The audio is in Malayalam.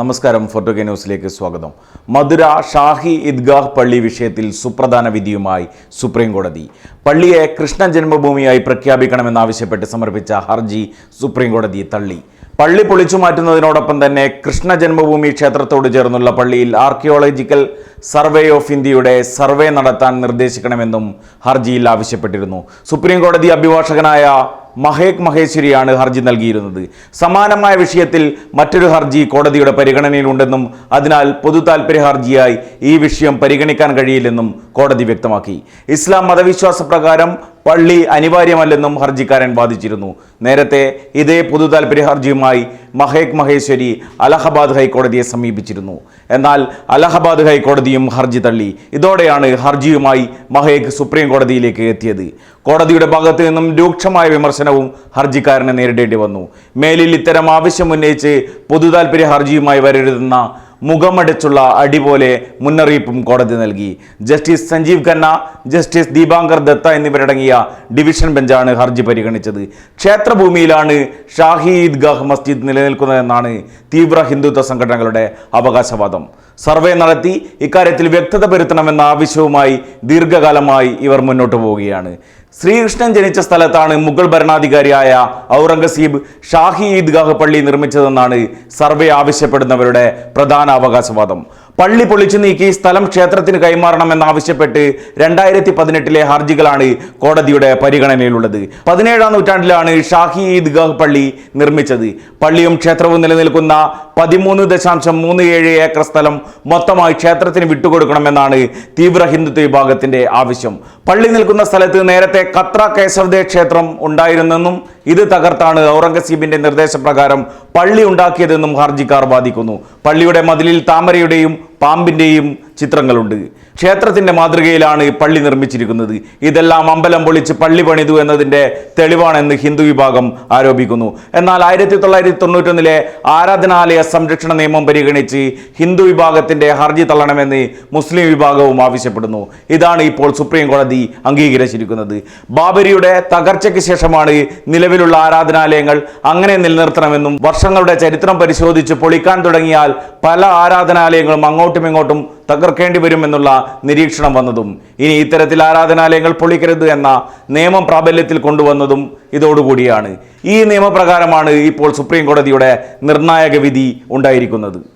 നമസ്കാരം ഫോർട്ടുഗെ ന്യൂസിലേക്ക് സ്വാഗതം. മധുര ഷാഹി ഇദ്ഗാഹ് പള്ളി വിഷയത്തിൽ സുപ്രധാന വിധിയുമായി സുപ്രീം കോടതി പള്ളിയെ കൃഷ്ണ ജന്മഭൂമിയായി പ്രഖ്യാപിക്കണമെന്നാവശ്യപ്പെട്ട് സമർപ്പിച്ച ഹർജി സുപ്രീം കോടതി തള്ളി. പള്ളി പൊളിച്ചു മാറ്റുന്നതിനോടൊപ്പം തന്നെ കൃഷ്ണ ജന്മഭൂമി ക്ഷേത്രത്തോട് ചേർന്നുള്ള പള്ളിയിൽ ആർക്കിയോളജിക്കൽ സർവേ ഓഫ് ഇന്ത്യയുടെ സർവേ നടത്താൻ നിർദ്ദേശിക്കണമെന്നും ഹർജിയിൽ ആവശ്യപ്പെട്ടിരുന്നു. സുപ്രീം കോടതി അഭിഭാഷകനായ മഹേക് മഹേശ്വരിയാണ് ഹർജി നൽകിയിരുന്നത്. സമാനമായ വിഷയത്തിൽ മറ്റൊരു ഹർജി കോടതിയുടെ പരിഗണനയിലുണ്ടെന്നും അതിനാൽ പൊതു ഹർജിയായി ഈ വിഷയം പരിഗണിക്കാൻ കഴിയില്ലെന്നും കോടതി വ്യക്തമാക്കി. ഇസ്ലാം മതവിശ്വാസ പ്രകാരം പള്ളി അനിവാര്യമല്ലെന്നും ഹർജിക്കാരൻ വാദിച്ചിരുന്നു. നേരത്തെ ഇതേ പൊതു താൽപര്യ ഹർജിയുമായി മഹേക് മഹേശ്വരി അലഹബാദ് ഹൈക്കോടതിയെ സമീപിച്ചിരുന്നു. എന്നാൽ അലഹബാദ് ഹൈക്കോടതിയും ഹർജി തള്ളി. ഇതോടെയാണ് ഹർജിയുമായി മഹേക് സുപ്രീം കോടതിയിലേക്ക് എത്തിയത്. കോടതിയുടെ ഭാഗത്ത് നിന്നും രൂക്ഷമായ വിമർശനവും ഹർജിക്കാരനെ നേരിടേണ്ടി വന്നു. മേലിൽ ഇത്തരം ആവശ്യം ഉന്നയിച്ച് പൊതു താൽപര്യ ഹർജിയുമായി വരരുതെന്ന മുഖമടച്ചുള്ള അടി പോലെ മുന്നറിയിപ്പും കോടതി നൽകി. ജസ്റ്റിസ് സഞ്ജീവ് ഖന്ന ജസ്റ്റിസ് ദീപാങ്കർ ദത്ത എന്നിവരടങ്ങിയ ഡിവിഷൻ ബെഞ്ചാണ് ഹർജി പരിഗണിച്ചത്. ക്ഷേത്രഭൂമിയിലാണ് ഷാഹി ഈദ്ഗാഹ് മസ്ജിദ് നിലനിൽക്കുന്നതെന്നാണ് തീവ്ര ഹിന്ദുത്വ സംഘടനകളുടെ അവകാശവാദം. സർവേ നടത്തി ഇക്കാര്യത്തിൽ വ്യക്തത വരുത്തണമെന്ന ആവശ്യവുമായി ദീർഘകാലമായി ഇവർ മുന്നോട്ട് പോവുകയാണ്. ശ്രീകൃഷ്ണൻ ജനിച്ച സ്ഥലത്താണ് മുഗൾ ഭരണാധികാരിയായ ഔറംഗസീബ് ഷാഹി ഈദ്ഗാഹ് പള്ളി നിർമ്മിച്ചതെന്നാണ് സർവേ ആവശ്യപ്പെടുന്നവരുടെ പ്രധാന അവകാശവാദം. പള്ളി പൊളിച്ചു നീക്കി സ്ഥലം ക്ഷേത്രത്തിന് കൈമാറണമെന്നാവശ്യപ്പെട്ട് രണ്ടായിരത്തി പതിനെട്ടിലെ ഹർജികളാണ് കോടതിയുടെ പരിഗണനയിലുള്ളത്. പതിനേഴാം നൂറ്റാണ്ടിലാണ് ഷാഹി ഈദ്ഗാഹ് പള്ളി നിർമ്മിച്ചത്. പള്ളിയും ക്ഷേത്രവും നിലനിൽക്കുന്ന പതിമൂന്ന് ദശാംശം മൂന്ന് ഏഴ് ഏക്കർ സ്ഥലം മൊത്തമായി ക്ഷേത്രത്തിന് വിട്ടുകൊടുക്കണമെന്നാണ് തീവ്ര ഹിന്ദുത്വ വിഭാഗത്തിന്റെ ആവശ്യം. പള്ളി നിൽക്കുന്ന സ്ഥലത്ത് നേരത്തെ കത്ര കേശവദേ ക്ഷേത്രം ഉണ്ടായിരുന്നെന്നും ഇത് തകർത്താണ് ഔറംഗസീബിന്റെ നിർദ്ദേശപ്രകാരം പള്ളി ഉണ്ടാക്കിയതെന്നും ഹർജിക്കാർ വാദിക്കുന്നു. പള്ളിയുടെ മതിലിൽ താമരയുടെയും പാമ്പിന്റെയും ചിത്രങ്ങളുണ്ട്. ക്ഷേത്രത്തിന്റെ മാതൃകയിലാണ് ഈ പള്ളി നിർമ്മിച്ചിരിക്കുന്നത്. ഇതെല്ലാം അമ്പലം പൊളിച്ച് പള്ളി പണിതു എന്നതിന്റെ തെളിവാണെന്ന് ഹിന്ദു വിഭാഗം ആരോപിക്കുന്നു. എന്നാൽ ആയിരത്തി തൊള്ളായിരത്തി തൊണ്ണൂറ്റൊന്നിലെ ആരാധനാലയ സംരക്ഷണ നിയമം പരിഗണിച്ച് ഹിന്ദു വിഭാഗത്തിന്റെ ഹർജി തള്ളണമെന്ന് മുസ്ലിം വിഭാഗവും ആവശ്യപ്പെടുന്നു. ഇതാണ് ഇപ്പോൾ സുപ്രീം കോടതി അംഗീകരിച്ചിരിക്കുന്നത്. ബാബരിയുടെ തകർച്ചയ്ക്ക് ശേഷമാണ് നിലവിലുള്ള ആരാധനാലയങ്ങൾ അങ്ങനെ നിലനിർത്തണമെന്നും വർഷങ്ങളുടെ ചരിത്രം പരിശോധിച്ച് പൊളിക്കാൻ തുടങ്ങിയാൽ പല ആരാധനാലയങ്ങളും അങ്ങോട്ടും ഇങ്ങോട്ടും തകർക്കേണ്ടി വരുമെന്നുള്ള നിരീക്ഷണം വന്നതും ഇനി ഇത്തരത്തിൽ ആരാധനാലയങ്ങൾ പൊളിക്കരുത് എന്ന നിയമം പ്രാബല്യത്തിൽ കൊണ്ടുവന്നതും ഇതോടുകൂടിയാണ്. ഈ നിയമപ്രകാരമാണ് ഇപ്പോൾ സുപ്രീം കോടതിയുടെ നിർണായക വിധി ഉണ്ടായിരിക്കുന്നത്.